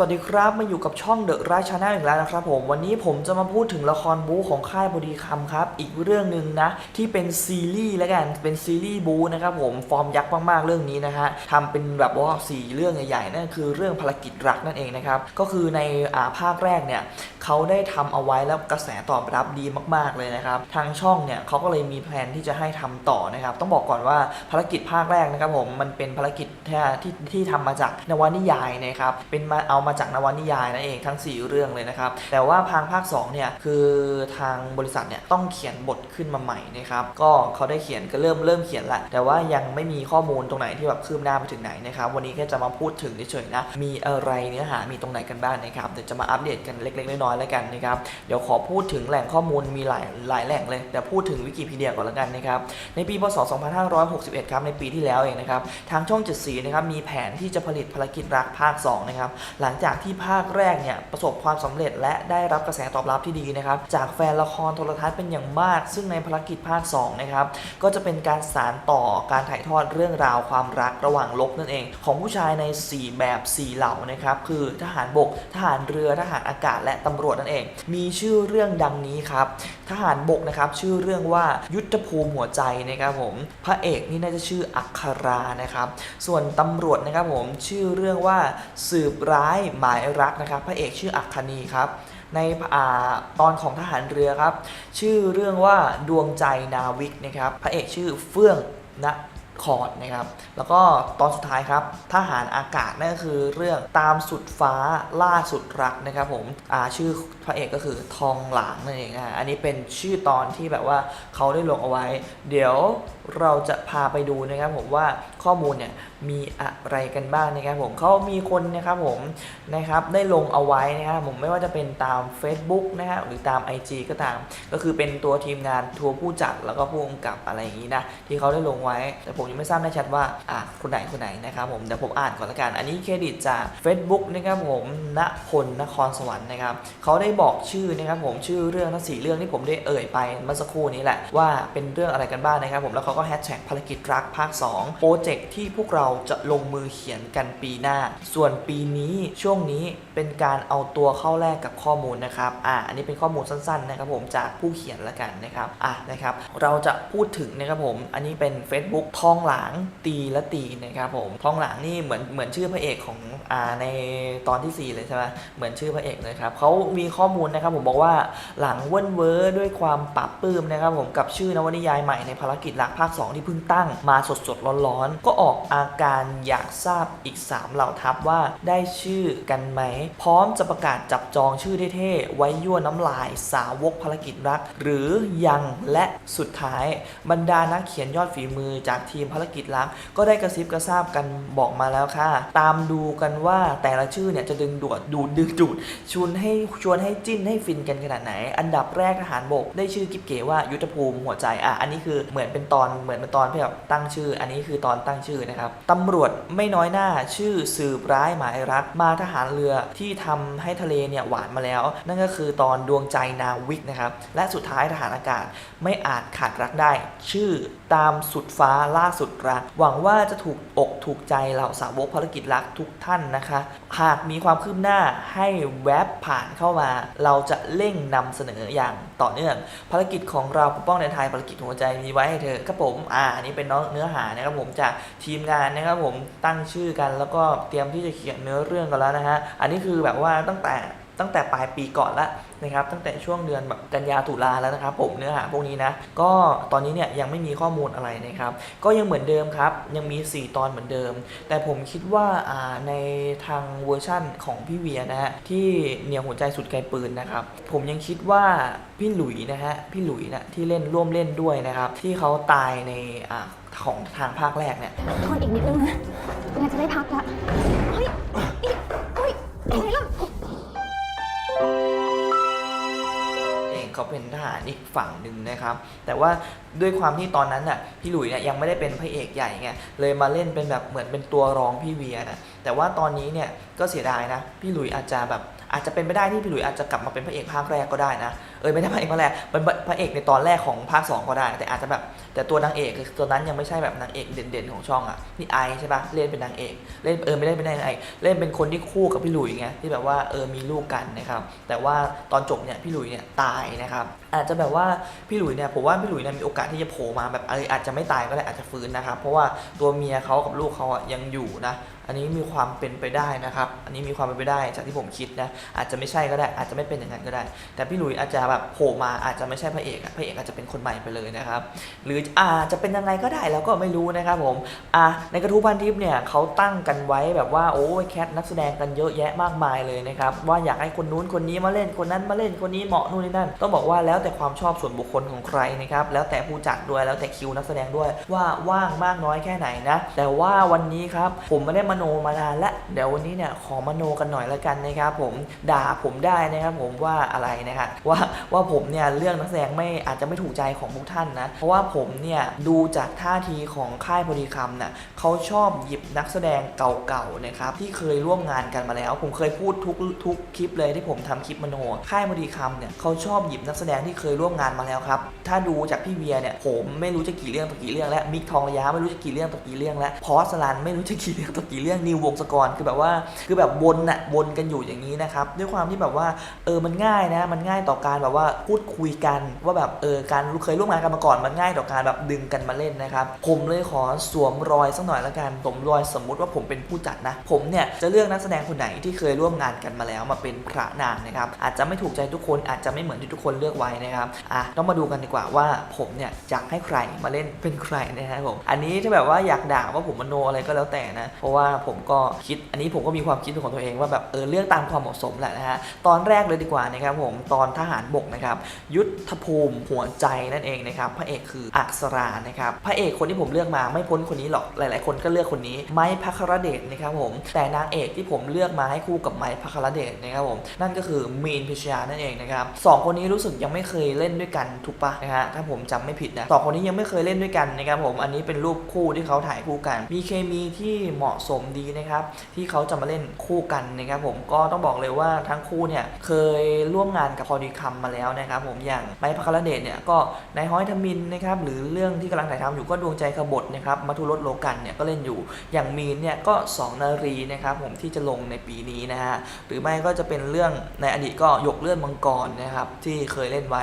วัสดีครับมาอยู่กับช่องเดอะไรชาแนลอีกแล้วนะครับผมวันนี้ผมจะมาพูดถึงละครบู๊ของค่ายบดีคำครับ อีกเรื่องหนึ่งนะ ที่เป็นซีรีส์แล้วกันเป็นซีรีส์บู๊นะครับผมฟอร์มยักษ์มากๆเรื่องนี้นะฮะทำเป็นแบบว่าสี่เรื่องใหญ่ๆนั่นคือเรื่องภารกิจรักนั่นเองนะครับก็คือในอ่าภาคแรกเนี่ยเขาได้ทำเอาไว้แล้วกระแสตอบรับดีมาก ๆเลยนะครับทางช่องเนี่ยเขาก็เลยมีแผนที่จะให้ทำต่อนะครับต้องบอกก่อนว่าภารกิจภาคแรกนะครับผมมันเป็นภารกิจที่ที่ที่ทำมาจากนวนิยายนะครับเป็นมาเอามาาจากนวนิยายนั่นเองทั้ง 4 เรื่องเลยนะครับ แต่ว่าทางภาค2เนี่ยคือทางบริษัทเนี่ยต้องเขียนบทขึ้นมาใหม่นะครับก็เขาได้เขียนก็เริ่มเริ่มเขียนละแต่ว่ายังไม่มีข้อมูลตรงไหนที่แบบคืบหน้าไปถึงไหนนะครับวันนี้แค่จะมาพูดถึงเฉยๆนะมีอะไรเนื้อหามีตรงไหนกันบ้างนะครับเดี๋ยวจะมาอัปเดตกันเล็ก ๆ น้อยๆแล้วกันนะครับเดี๋ยวขอพูดถึงแหล่งข้อมูลมีหลายหลายแหล่งเลยเดี๋ยวพูดถึงวิกิพีเดียก่อนล้วกันนะครับในปีพศ 2561 ครับในปีที่แล้วเองนะครับทางช่อง7สีนะครับมีแผนที่จะผลิตภารกิจรักภาค2นะครับหลังจากที่ภาคแรกเนี่ยประสบความสำเร็จและได้รับกระแสตอบรับที่ดีนะครับจากแฟนละครโทรทัศน์เป็นอย่างมาก ซึ่งในภารกิจภาค2นะครับก็จะเป็นการสารต่อการถ่ายทอดเรื่องราวความรักระหว่างลบนั่นเอง ของผู้ชายใน 4 แบบ 4 เหล่านะครับคือทหารบก ทหารเรือทหารอากาศและตำรวจนั่นเอง มีชื่อเรื่องดังนี้ครับทหารบกนะครับชื่อเรื่องว่ายุทธภูมิหัวใจนะครับผมพระเอกนี่น่าจะชื่ออัครานะครับส่วนตำรวจนะครับผมชื่อเรื่องว่าสืบร้ายหมายรักนะครับ พระเอกชื่ออัคคณีครับ ในอ่าตอนของทหารเรือครับ ชื่อเรื่องว่าดวงใจนาวิกนะครับ พระเอกชื่อเฟื่องนคอรนะครับ แล้วก็ตอนสุดท้ายครับ ทหารอากาศนั่นก็คือเรื่องตามสุดฟ้าล่าสุดรักนะครับผมอาชื่อพระเอกก็คือทองหลางนั่นเองนะอันนี้เป็นชื่อตอนที่แบบว่าเขาได้ลงเอาไว้ เดี๋ยว เราจะพาไปดูนะครับผมว่าข้อมูลเนี่ยมีอะไรกันบ้างนะครับผมเขามีคนนะครับผมนะครับได้ลงเอาไว้นะครับผมไม่ว่าจะเป็นตาม Facebook นะฮะหรือตาม IG ก็ตาม ก็คือเป็นตัวทีมงานทัวร์ผู้จัดแล้วก็ผู้กำกับอะไรอย่างนี้นะที่เขาได้ลงไว้ แต่ผมยังไม่ทราบแน่ชัดว่าอะคนไหนคนไหนนะครับผมเดี๋ยวผมอ่านก่อนละกันอันนี้เครดิตจาก Facebook นะครับผมณพลนครสวรรค์นะครับเขาได้บอกชื่อนะครับผมชื่อเรื่องทั้งสี่เรื่องที่ผมได้เอ่ยไปเมื่อสักครู่นี้แหละว่าเป็นเรื่องอะไรกันบ้างนะครับผมแล้วเขาก็แฮชแท็กภารกิจรักภาค 2 โปรเจกต์ที่พวกเราจะลงมือเขียนกันปีหน้า ส่วนปีนี้ช่วงนี้เป็นการเอาตัวเข้าแลกกับข้อมูลนะครับอ่าอันนี้เป็นข้อมูลสั้นๆนะครับผมจากผู้เขียนละกันนะครับอะนะครับ เราจะพูดถึงนะครับผมอันนี้เป็น Facebook ทองหลางตีและตีนะครับผมทองหลางนี่เหมือนเหมือนชื่อพระเอกของอ่าในตอนที่ 4 เลยใช่ไหมเหมือนชื่อพระเอกเลยครับเขามีข้อมูลนะครับผมบอกว่าหลังเว้นเว้อด้วยความปรับปลื้มนะครับผมกับชื่อนวนิยายใหม่ในภารกิจรักภาค 2 ที่เพิ่งตั้งมาสดๆ ร้อนๆ ก็ออกอาการอยากทราบอีก 3 เหล่าทัพว่าได้ชื่อกันไหม พร้อมจะประกาศจับจองชื่อเท่ๆไว้ยั่วน้ำลายสาวกภารกิจรัก หรือยังและสุดท้ายบรรดานักเขียนยอดฝีมือจากทีมภารกิจรัก ก็ได้กระซิบกระซาบกันบอกมาแล้วค่ะ ตามดูกันว่าแต่ละชื่อเนี่ยจะดึงดูดดูดดึงดูดชวนให้ชวนให้จิ้นให้ฟินกันขนาดไหน อันดับแรกทหารบกได้ชื่อกิ๊บเก๋ว่ายุทธภูมิหัวใจอะอันนี้คือเหมือนเป็นตอนเหมือนตอนที่แบบตั้งชื่อ อันนี้คือตอนตั้งชื่อนะครับตำรวจไม่น้อยหน้าชื่อสืบร้ายหมายรักมาทหารเรือที่ทำให้ทะเลเนี่ยหวานมาแล้ว นั่นก็คือตอนดวงใจนาวิกนะครับและสุดท้ายทหารอากาศไม่อาจขาดรักได้ ชื่อ ตามสุดฟ้าล่าสุดรัก หวังว่าจะถูกอกถูกใจเหล่าสาวกภารกิจรักทุกท่านนะคะ หากมีความคืบหน้าให้แวบผ่านเข้ามา เราจะเร่งนำเสนออย่างต่อเนื่อง ภารกิจของเราปกป้องในไทยภารกิจหัวใจมีไว้ให้เธอครับผมอ่านนี้เป็นเนื้อหานะครับผมจากทีมงานนะครับผมตั้งชื่อกันแล้วก็เตรียมที่จะเขียนเนื้อเรื่องกันแล้วนะฮะอันนี้คือแบบว่าตั้งแต่ตั้งแต่ปลายปีก่อนละ นะครับตั้งแต่ช่วงเดือนแบบกันยาตุลาแล้วนะครับผมเนื้อหาพวกนี้นะก็ตอนนี้เนี่ยยังไม่มีข้อมูลอะไรนะครับก็ยังเหมือนเดิมครับยังมี 4 ตอนเหมือนเดิม แต่ผมคิดว่าอ่าในทางเวอร์ชั่นของพี่เวียนะฮะที่เหนียวหัวใจสุดไกลปืนนะครับผมยังคิดว่าพี่หลุยนะฮะพี่หลุยนะที่เล่นร่วมเล่นด้วยนะครับ ที่เขาตายในอ่าของทางภาคแรกเนี่ยทนอีกนิดนึงนะงานจะได้พักละเฮ้ยอีกเฮ้ยยังไงล่ะ เขาเป็นทหารอีกฝั่งหนึ่งนะครับ แต่ว่าด้วยความที่ตอนนั้นน่ะพี่หลุยเนี่ยยังไม่ได้เป็นพระเอกใหญ่ไงเลยมาเล่นเป็นแบบเหมือนเป็นตัวรองพี่เวียนะแต่ว่าตอนนี้เนี่ยก็เสียดายนะ พี่หลุยอาจจะแบบอาจจะเป็นไปได้ที่พี่หลุยอาจจะกลับมาเป็นพระเอกภาคแรกก็ได้นะเออไม่ได้พระเอกมาคแรกเป็นพระเอกในตอนแรกของภาคสองก็ได้ แต่อาจจะแบบแต่ตัวนางเอกตัวนั้นยังไม่ใช่แบบนางเอกเด่นๆของช่องอะนี่ไอใช่ปะเล่นเป็นนางเอกเล่นเออไม่ได้เป็นนางเอกเล่นเป็นคนที่คู่กับพี่หลุยไงที่แบบว่าเออมีลูกกันนะครับแต่ว่าตอนจบเนี่ยพี่หลุยเนี่ยตายนะครับอาจจะแบบว่าพี่หลุยเนี่ยผมว่าพี่หลุยเนี่ยมีโอกาสที่จะโผล่มาแบบเอออาจจะไม่ตายก็ได้อาจจะฟื้นนะครับเพราะว่าตัวเมียเขากับลูกเขาอะยังอยู่นะ อันนี้มีความเป็นไปได้นะครับ อันนี้มีความเป็นไปได้จากที่ผมคิดนะ อาจจะไม่ใช่ก็ได้ อาจจะไม่เป็นอย่างนั้นก็ได้ แต่พี่หลุยอาจจะแบบโผล่มาอาจจะไม่ใช่พระเอกพระเอกอาจจะเป็นคนใหม่ไปเลยนะครับ หรืออาจจะเป็นยังไงก็ได้แล้วก็ไม่รู้นะครับผมอะในกระทู้พันทิปเนี่ยเขาตั้งกันไว้แบบว่าโอ้ยแคสนักแสดงกันเยอะแยะมากมายเลยนะครับว่าอยากให้คนนู้นคนนี้มาเล่นคนนั้นมาเล่นคนนี้เหมาะนู่นนี่นั่น ต้องบอกว่าแล้วแต่ความชอบส่วนบุคคลของใครนะครับแล้วแต่ผู้จัดด้วยแล้วแต่คิวนักแสดงด้วยว่าว่างมากน้อยแค่ไหนนะแต่ว่าวันนี้ครับผมไม่ได้มโนมานานและเดี๋ยววันนี้เนี่ยขอมโนกันหน่อยละกันนะครับผมด่าผมได้นะครับผมว่าอะไรนะครับว่าว่าผมเนี่ยเรื่องนักแสดงไม่อาจจะไม่ถูกใจของทุกท่านนะเพราะว่าผมเนี่ยดูจากท่าทีของค่ายพอดีคำเน่ะเขาชอบหยิบนักแสดงเก่าๆนะครับที่เคยร่วมงานกันมาแล้ว ผมเคยพูดทุกทุกคลิปเลยที่ผมทำคลิปมโน ค่ายพอดีคำเนี่ยเขาชอบหยิบนักแสดงที่เคยร่วมงานมาแล้วครับถ้าดูจากพี่เวียเนี่ยผมไม่รู้จะกี่เรื่องต่อกี่เรื่องแล้วมิกทองระยะไม่รู้จะกี่เรื่องต่อกี่เรื่องแล้วพอสลันไม่รู้จะกี่เรื่องต่อกี่เรื่องนิววงศกรคือแบบว่าคือแบบวนน่ะวนกันอยู่อย่างนี้นะครับด้วยความที่แบบว่าเออมันง่ายนะ มันง่ายต่อการแบบว่าพูดคุยกันว่าแบบเออการเคยร่วมงานกันมาก่อนมันง่ายต่อการแบบดึงกันมาเล่นนะครับ ผมเลยขอสวมรอยสักหน่อยละกันสมรอยสมมุติว่าผมเป็นผู้จัดนะ ผมเนี่ยจะเลือกนักแสดงคนไหนที่เคยร่วมงานกันมาแล้วมาเป็นพระนางนะครับอาจจะไม่ถูกใจทุกคนอาจจะไม่เหมือนที่ทุกคนเลือกไว้นะครับอะต้องมาดูกันดีกว่าว่าผมเนี่ยอยากให้ใครมาเล่นเป็นใครนะครับผมอันนี้ถ้าแบบว่าอยากด่าว่าผมมโนอะไรก็แล้วแต่นะเพราะว่าผมก็คิดอันนี้ผมก็มีความคิดของตัวเองว่าแบบเออเลือกตามความเหมาะสมแหละนะฮะตอนแรกเลยดีกว่านะครับผมตอนทหารบกนะครับยุทธภูมิหัวใจนั่นเองนะครับพระเอกคืออักษรานะครับพระเอกคนที่ผมเลือกมาไม่พ้นคนนี้หรอกหลาย ๆ คนก็เลือกคนนี้ไม้พัครเดชนะครับผมแต่นางเอกที่ผมเลือกมาให้คู่กับไม้พัครเดชนะครับผมนั่นก็คือมีนพิชยานั่นเองนะครับสองคนนี้รู้สึกยังไม่เคยเล่นด้วยกันถูกปะนะฮะถ้าผมจำไม่ผิดนะสองคนนี้ยังไม่เคยเล่นด้วยกันนะครับผมอันนี้เป็นรูปคู่ที่เขาถ่ายคู่กัน มีเคมีที่เหมาะสมดีนะครับที่เขาจะมาเล่นคู่กันนะครับผมก็ต้องบอกเลยว่าทั้งคู่เนี่ยเคยร่วมงานกับพอดีคัมมาแล้วนะครับผมอย่างไม้พัครเดชเนี่ยก็ในายฮ้อยทมินนะครับหรือเรื่องที่กำลังถ่ายทำอยู่ก็ดวงใจขบฏนะครับมัทุรสโลกันเนี่ยก็เล่นอยู่อย่างมีนเนี่ยก็สองนารีนะครับผมที่จะลงในปีนี้นะฮะหรือไม่ก็จะเป็นเรื่องในอดีตก็ยกเลื่อนมังกรนะครับที่เคยเล่นไว้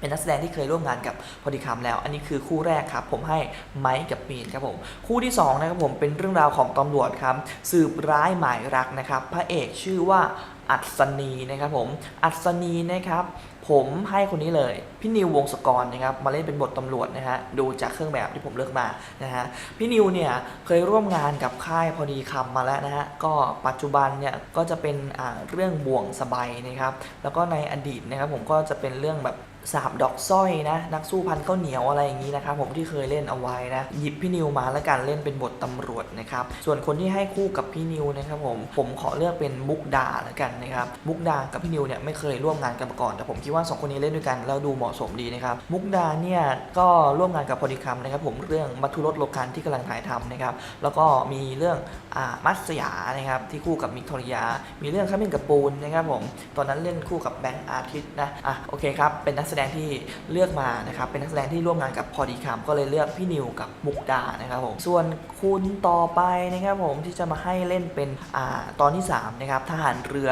เป็นนักแสดงที่เคยร่วมงานกับพอดีคำแล้ว อันนี้คือคู่แรกครับ ผมให้ไมค์กับมีนครับผมคู่ที่สองนะครับผมเป็นเรื่องราวของตำรวจครับ สืบร้ายหมายรักนะครับพระเอกชื่อว่าอัศนีนะครับผมอัศนีนะครับผมให้คนนี้เลยพี่นิววงศกรนะครับมาเล่นเป็นบทตำรวจนะฮะดูจากเครื่องแบบที่ผมเลือกมานะฮะพี่นิวเนี่ยเคยร่วมงานกับค่ายพอดีคำมาแล้วนะฮะก็ปัจจุบันเนี่ยก็จะเป็นเรื่องบ่วงสบายนะครับแล้วก็ในอดีตนะครับผมก็จะเป็นเรื่องแบบสาบดอกสร้อยนะ นักสู้พันข้าวเหนียวอะไรอย่างนี้นะครับผมที่เคยเล่นเอาไว้นะ หยิบพี่นิวมาแล้วกันเล่นเป็นบทตำรวจนะครับ ส่วนคนที่ให้คู่กับพี่นิวนะครับผมผมขอเลือกเป็นมุกดาแล้วกันนะครับมุกดากับพี่นิวเนี่ยไม่เคยร่วมงานกันมาก่อน แต่ผมคิดว่าสองคนนี้เล่นด้วยกันแล้วดูเหมาะสมดีนะครับมุกดาเนี่ยก็ร่วมงานกับพอดีคัมนะครับผมเรื่องมัทุรสโลกันที่กำลังถ่ายทำนะครับแล้วก็มีเรื่องอ่ามัสยานะครับที่คู่กับมิกทอริยา มีเรื่องข้ามินกับปูนนะครับผมตอนนั้นเล่นคู่กับแบงค์อาทิตย์นะอะโอเคครับเป็นนักแสดงที่เลือกมานะครับเป็นนักแสดงที่ร่วมงานกับพอดีคัมก็เลยเลือกพี่นิวกับมุกดานะครับผมส่วนคุณต่อไปนะครับผมที่จะมาให้เล่นเป็นอ่าตอนที่สามนะครับทหารเรือ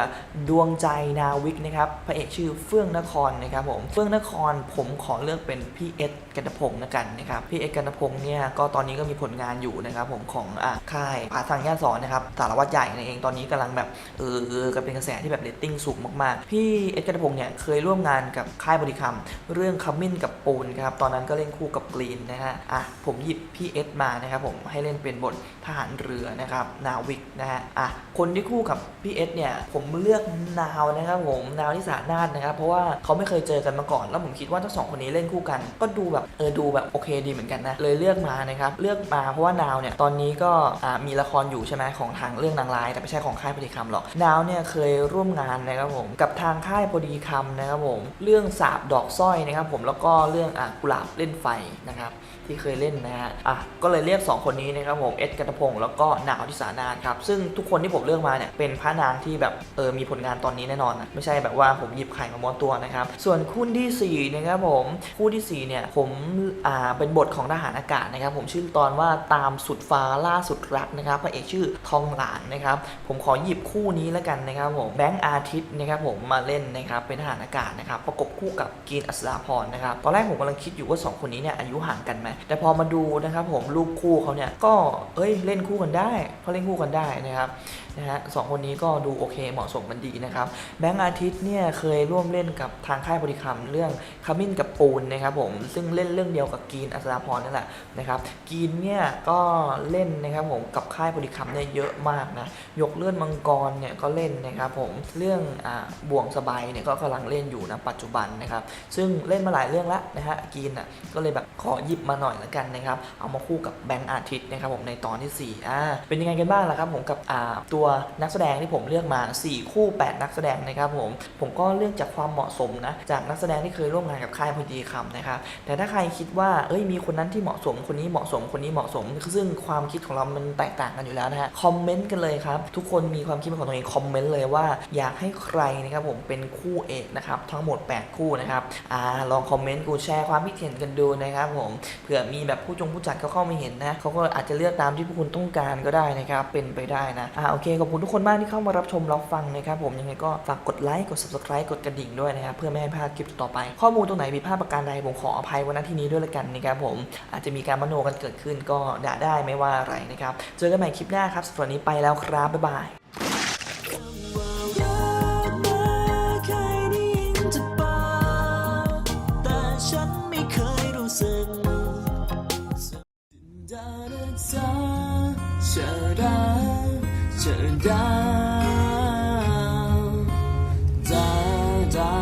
ดวงใจนาวิกนะครับพระเอกชื่อเฟื่องนครนะครับผมเฟื่องนครผมขอเลือกเป็นพี่เอสกันตพงศ์นะกันนะครับพี่เอสกันตพงศ์เนี่ยก็ตอนนี้ก็มีผลงานอยู่นะครับผมของอ่าค่ายผาทางย่าสอนนะครับสารวัตรใหญ่ในเองตอนนี้กำลังแบบเออเออกับเป็นกระแสที่แบบเรตติ้งสูงมากๆ พี่เอสกันตพงศ์เนี่ยเคยร่วมงานกับค่ายบริคัมเรื่องคัมมินกับปูนครับตอนนั้นก็เล่นคู่กับกรีนนะฮะอะผมหยิบพี่เอสมานะครับผมให้เล่นเป็นบททหารเรือนะครับนาวิกนะฮะอะคนที่คู่กับพี่เอสเนี่ยผมเลือกนาวนะครับผมนาวที่สานาถนะครับเพราะว่าเขาไม่เคยเจอกันมาก่อน แล้วผมคิดว่าทั้งสองคนนี้เล่นคู่กัน ก็ดูแบบเออดูแบบโอเคดีเหมือนกันนะเลยเลือกมานะครับเลือกมาเพราะว่านาวเนี่ยตอนนี้ก็อ่ามีละครอยู่ใช่ไหมของทางเรื่องนางร้าย แต่ไม่ใช่ของค่ายพอดีคำหรอกนาวเนี่ยเคยร่วมงานนะครับผมกับทางค่ายพอดีคำนะครับผมเรื่องสาบดอกสร้อยนะครับ ผมแล้วก็เรื่องอะกุหลาบเล่นไฟนะครับที่เคยเล่นนะฮะอะก็เลยเรียก 2 คนนี้นะครับผมเอ็ดกัตพงศ์แล้วก็หนาวทิสานานครับซึ่งทุกคนที่ผมเลือกมาเนี่ยเป็นพระนางที่แบบเออมีผลงานตอนนี้แน่นอนนะไม่ใช่แบบว่าผมหยิบไข่มาม้วนตัวนะครับส่วนคู่ที่สี่นะครับผมคู่ที่สี่เนี่ยผมอ่าเป็นบทของทหารอากาศนะครับ ผมชื่อตอนว่าตามสุดฟ้าล่าสุดรักนะครับพระเอกชื่อทองหลางนะครับผมขอหยิบคู่นี้แล้วกันนะครับผมแบงค์อาทิตย์นะครับผมมาเล่นนะครับเป็นทหารอากาศนะครับประกบคู่กับกรีนอัศราพรนะครับตอนแรกผมกำลังคิดอยู่ว่าสองคนนี้เนี่ยอายุห่างกันไหมแต่พอมาดูนะครับผมรูปคู่เขาเนี่ยก็เอ้ยเล่นคู่กันได้เขาเล่นคู่กันได้นะครับ นะฮะสองคนนี้ก็ดูโอเคเหมาะสมกันดีนะครับ แบงค์อาทิตย์เนี่ยเคยร่วมเล่นกับทางค่ายบริคำเรื่องขมิ้นกับปูนนะครับผมซึ่งเล่นเรื่องเดียวกับกีนอัศราพรนั่นแหละนะครับกีนเนี่ยก็เล่นนะครับผมกับค่ายบริคำเนี่ยเยอะมากนะยกเลื่อนมังกรเนี่ยก็เล่นนะครับผมเรื่องอ่าบ่วงสบายเนี่ยก็กำลังเล่นอยู่นะปัจจุบันนะครับซึ่งเล่นมาหลายเรื่องแล้วนะฮะกีนอะก็เลยแบบขอหยิบมาหน่อยละกันนะครับเอามาคู่กับแบงค์อาทิตย์นะครับผมในตอนที่4อ่าเป็นยังไงกันบ้างล่ะครับผมกับอ่าตัวนักแสดงที่ผมเลือกมา 4 คู่ 8 นักแสดงนะครับผม ผมก็เลือกจากความเหมาะสมนะ จากนักแสดงที่เคยร่วมงานกับค่ายพอดีคำนะครับ แต่ถ้าใครคิดว่า เอ้ย มีคนนั้นที่เหมาะสม คนนี้เหมาะสม คนนี้เหมาะสม ซึ่งความคิดของเรา มันแตกต่างกันอยู่แล้วนะฮะ คอมเมนต์กันเลยครับ ทุกคนมีความคิดเป็นของตัวเอง คอมเมนต์เลยว่า อยากให้ใครนะครับผม เป็นคู่เอกนะครับ ทั้งหมด 8 คู่นะครับ อ่า ลองคอมเมนต์ กูแชร์ความคิดเห็นกันดูนะครับผม เผื่อมีแบบผู้จงผู้จัดเขาเข้ามาเห็นนะเขาก็อาจจะเลือกตามที่พวกคุณต้องการก็ได้นะครับ เป็นไปได้นะ อ่า โอเคขอบคุณทุกคนมากที่เข้ามารับชมรับฟังนะครับผมยังไงก็ฝากกดไลค์กด subscribe กดกระดิ่งด้วยนะครับเพื่อไม่ให้พลาดคลิปต่อไป ข้อมูลตรงไหนผิดพลาดประการใดผมขออภัยวันนี้ที่นี้ด้วยละกันนะครับผมอาจจะมีการมโนกันเกิดขึ้นก็ด่าได้ไม่ว่าอะไรนะครับเจอกันใหม่คลิปหน้าครับสำหรับวันนี้ไปแล้วครับบ๊ายบายฉันไม่เคยรู้สึกดาดาซาชาดา ชาดาดาดา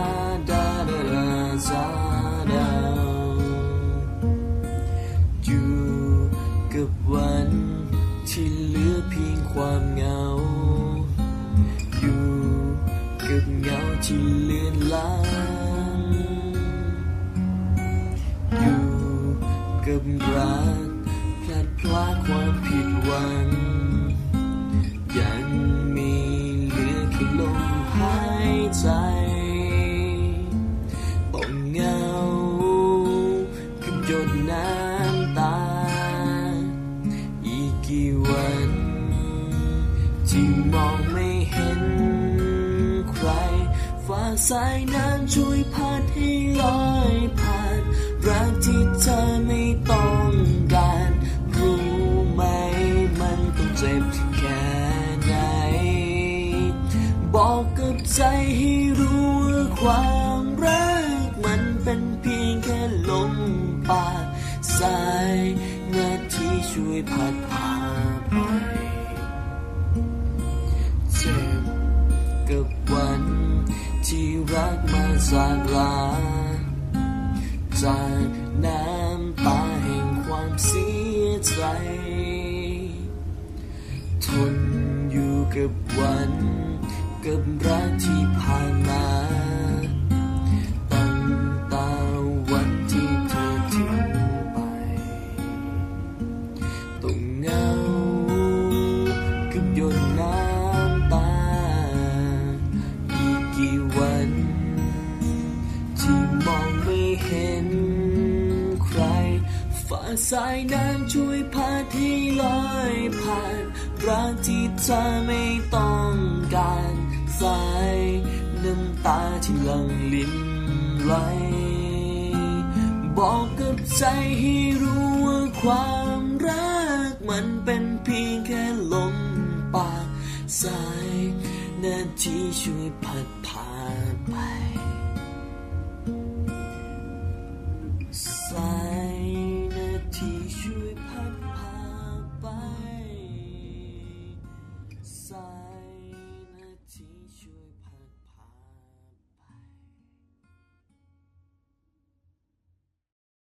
ดาดาดาซาดาอยู่กับวันที่เหลือเพียงความเหงา อยู่กับเงาที่เลือนลางอยู่กับรักพลัดพรากความผิดหวัง สายน้ำช่วยพัดให้ลอยผ่านรักที่เธอไม่ต้องการรู้ไหมมันต้องเจ็บแค่ไหน บอกกับใจให้รู้ว่าความรักมันเป็นเพียงแค่ลมปากสายนาทีช่วยพัดพาไปเจ็บกับ รักมาจากลาจากน้ำตาแห่งความเสียใจ ทนอยู่กับวัน กับรักที่ผ่านมาตั้งแต่วันที่เธอทิ้งไปต้องเหงากับยดน้ำ เห็นใครฟ้าสายน้ำช่วยพาที่ลอยผ่านรักที่เธอไม่ต้องการสายน้ำตาที่หลังลิ้นไหลบอกกับใจให้รู้ว่าความรักมันเป็นเพียงแค่ลมปากสายนาทีช่วยพัดพาไป